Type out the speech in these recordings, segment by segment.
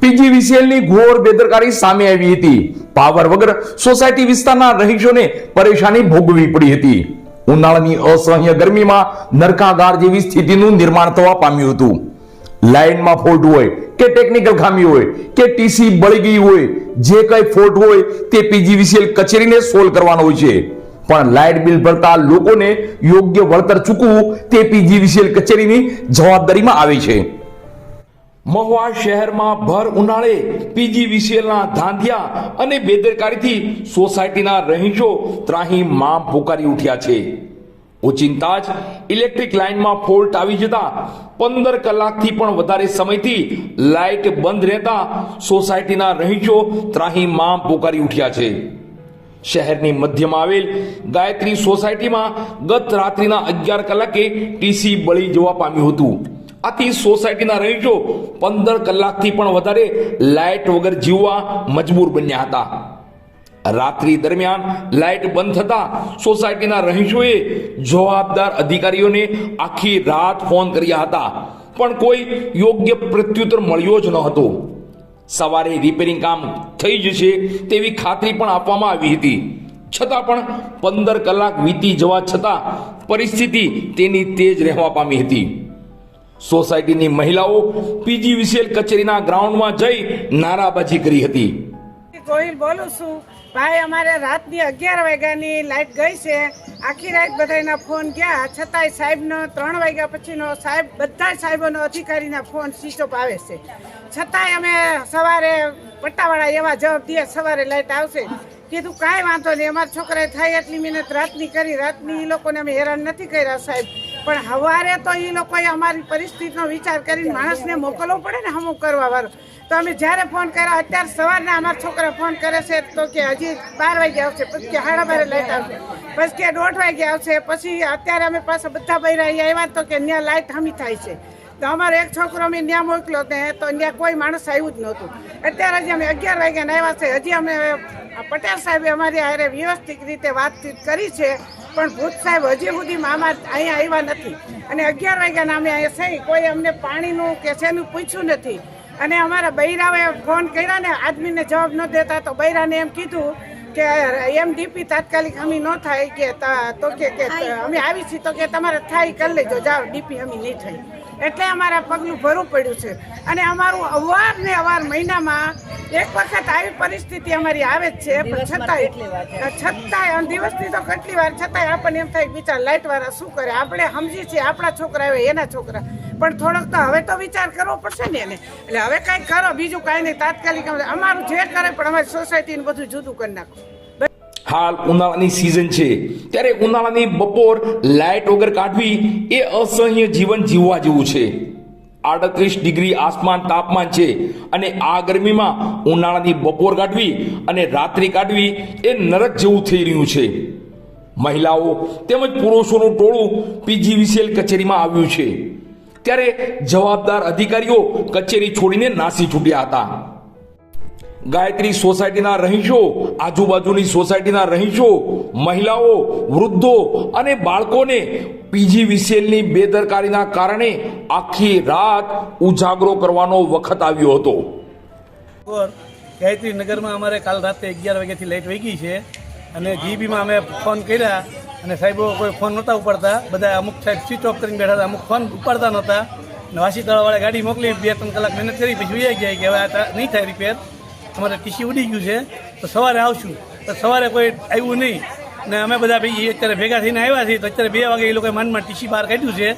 પીજીવીસીએલની ઘોર બેદરકારી સામે આવી હતી. પાવર વગર સોસાયટી વિસ્તારના રહીશોને પરેશાની ભોગવવી પડી હતી. ઉનાળાની અસહ્ય ગરમીમાં નરકાગાર જેવી સ્થિતિનું નિર્માણ થવા પામ્યું હતું. લાઇનમાં ફોલ્ટ હોય કે ટેકનિકલ ખામી હોય કે ટીસી બળી ગઈ હોય, જે કઈ ફોલ્ટ હોય તે પીજીવીસીએલ કચેરીને સોલ્વ કરવાનો હોય છે. પણ લાઇટ બિલ ભરતા લોકોને યોગ્ય વળતર ચૂકવવું તે પીજીવીસીએલ કચેરીની જવાબદારીમાં આવે છે. મહુવા શહેરમાં ભર ઉનાળે પીજીવીસીએલના ધાંધિયા અને બેદરકારીથી સોસાયટીના રહીશો ત્રાહીમામ પોકારી ઉઠ્યા છે. ઓચિંતા જ ઇલેક્ટ્રિક લાઇનમાં ફોલ્ટ આવી જતા પંદર કલાકથી પણ વધારે સમયથી લાઇટ બંધ રહેતા સોસાયટીના રહીશો ત્રાહીમામ પોકારી ઉઠ્યા છે. શહેરની મધ્યમાં આવેલ ગાયત્રી સોસાયટીમાં ગત રાત્રિના અગિયાર કલાકે ટીસી બળી જવા પામ્યું હતું. આથી સોસાયટીના રહીશો પંદર કલાકથી પણ વધારે લાઇટ વગર જીવવા મજબૂર બન્યા હતા. રાત્રિ દરમિયાન લાઇટ બંધ થતા સોસાયટીના રહીશોએ જવાબદાર અધિકારીઓને આખી રાત ફોન કર્યા હતા. પણ કોઈ યોગ્ય પ્રત્યુત્તર મળ્યો જ ન હતો. સવારે રિપેરિંગ કામ થઈ જશે તેવી ખાતરી પણ આપવામાં આવી હતી. છતાં પણ પંદર કલાક વીતી જવા છતાં પરિસ્થિતિ તેની તેજ રહેવા પામી હતી. સોસાયટીની મહિલાઓ પીજીવીસીએલ કચેરીના ગ્રાઉન્ડમાં જઈ નારાબાજી કરી હતી. ગોહિલ બોલું છું, ભાઈ, અમારે રાતની અગિયાર વાગ્યાની લાઇટ ગઈ છે. આખી રાત બધાના ફોન ગયા. છતાંય સાહેબનો ત્રણ વાગ્યા પછીનો સાહેબ, બધા સાહેબોનો અધિકારીના ફોન સ્વિચ ઓફ આવે છે. છતાંય અમે સવારે પટ્ટાવાળા એવા જવાબ દઈએ સવારે લાઇટ આવશે. કીધું, કાંઈ વાંધો નહીં, અમારા છોકરાએ થાય એટલી મહેનત રાતની કરી. રાતની એ લોકોને અમે હેરાન નથી કર્યા સાહેબ. પણ હવારે તો એ લોકોએ અમારી પરિસ્થિતિનો વિચાર કરીને માણસને મોકલવો પડે ને અમુક કરવા વાળો. તો અમે જ્યારે ફોન કર્યા, અત્યારે સવારના અમારા છોકરા ફોન કરે છે તો કે હજી બાર વાગે આવશે, પછી કે સાડા બારે લાઈટ આવશે, પછી કે દોઢ વાગે આવશે, પછી અત્યારે અમે પાછા બધા બૈરા આવ્યા તો કે ત્યાં લાઈટ હમી થાય છે. તો અમારો એક છોકરો અમે ત્યાં મોકલ્યો તે, તો ત્યાં કોઈ માણસ આવ્યું જ નહોતું. અત્યારે હજી અમે અગિયાર વાગ્યાને આવ્યા છે, હજી અમે પટેલ સાહેબે અમારી હારે વ્યવસ્થિત રીતે વાતચીત કરી છે. પણ ભૂત સાહેબ, હજી સુધીમાં અમારે અહીંયા આવ્યા નથી. અને અગિયાર વાગ્યાના અમે અહીંયા સહી, કોઈ અમને પાણીનું કે શેનું પૂછ્યું નથી. અને અમારા બૈરાઓએ ફોન કર્યા ને આદમીને જવાબ ન દેતા, તો બૈરાને એમ કીધું કે એમ ડીપી તાત્કાલિક અમી ન થાય, કે તો કે અમે આવી છીએ તો કે તમારે થાય, કરી લેજો. જાઓ, ડીપી અમી નહીં થઈ એટલે અમારા પગલું ભરવું પડ્યું છે. અને અમારું અવાર ને અવાર મહિનામાં એક વખત આવી પરિસ્થિતિ અમારી આવે જ છે પણ છતાંય છતાંય દિવસની તો કેટલી વાર છતાંય આપણને એમ થાય કે લાઇટવાળા લાઇટ શું કરે? આપણે સમજીએ છીએ આપણા છોકરા હોય એના છોકરા. પણ થોડોક તો હવે તો વિચાર કરવો પડશે ને એને. એટલે હવે કાંઈક કરો બીજું કાંઈ નહીં. તાત્કાલિક અમે- અમારું જે કરે પણ અમારી સોસાયટીને બધું જુદું કરી નાખો. હાલ ઉનાળાની સિઝન છે. ત્યારે ઉનાળાની બપોર લાઇટ વગર કાઢવી એ અસહ્ય જીવન જીવવા જેવું છે. આડત્રીસ ડિગ્રી આસમાન તાપમાન છે અને આ ગરમીમાં ઉનાળાની બપોર કાઢવી અને રાત્રિ કાઢવી એ નરક જેવું થઈ રહ્યું છે. મહિલાઓ તેમજ પુરુષોનું ટોળું પીજીવીસીએલ કચેરીમાં આવ્યું છે. ત્યારે જવાબદાર અધિકારીઓ કચેરી છોડીને નાસી છૂટ્યા હતા. ગાયત્રી સોસાયટીના રહીશો, આજુબાજુની સોસાયટીના રહીશો, મહિલાઓ, વૃદ્ધો અને બાળકોને પીજીવીસીએલની બેદરકારીના કારણે આખી રાત ઉજાગરો કરવાનો વખત આવ્યો હતો. ગાયત્રી નગરમાં અમારે કાલ રાતે અગિયાર વાગ્યાથી લાઇટ વહી છે અને જીબીમાં અમે ફોન કર્યા અને સાહેબો કોઈ ફોન નહોતા ઉપાડતા. બધા અમુક સાહેબ સ્વિચ ઓફ કરીને બેઠા હતા, અમુક ફોન ઉપાડતા નહોતા. વાસી તળાવાળા ગાડી મોકલી, બે ત્રણ કલાક મહેનત કરી, પછી ગયા કે હવે નહીં થાય રિપેર અમારે ટીસી ઉડી ગયું છે, તો સવારે આવશું. તો સવારે કોઈ આવ્યું નહીં. ને અમે બધા ભાઈ અત્યારે ભેગા થઈને આવ્યા છીએ, તો અત્યારે બે વાગે એ લોકોએ માનમાં ટીસી બહાર કાઢ્યું છે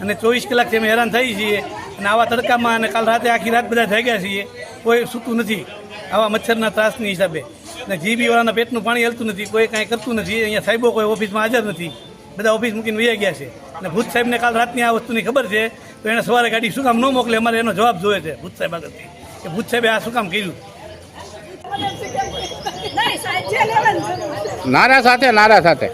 અને ચોવીસ કલાકથી અમે હેરાન થઈ છીએ. અને આવા તડકામાં અને કાલ રાતે આખી રાત બધા જાગ્યા છીએ, કોઈ સૂતું નથી. આવા મચ્છરના ત્રાસની હિસાબે. ને જીબીવાળાના પેટનું પાણી હલતું નથી, કોઈ કાંઈ કરતું નથી. અહીંયા સાહેબો કોઈ ઓફિસમાં હાજર નથી. બધા ઓફિસ મૂકીને વૈયા ગયા છે. અને ભૂત સાહેબને કાલ રાતની આ વસ્તુની ખબર છે, તો એણે સવારે ગાડી શું કામ ન મોકલે, અમારે એનો જવાબ જોઈએ છે ભૂત સાહેબ આગળથી. કે ભૂત સાહેબે આ શું કામ કર્યું? નારા સાથે નારા સાથે.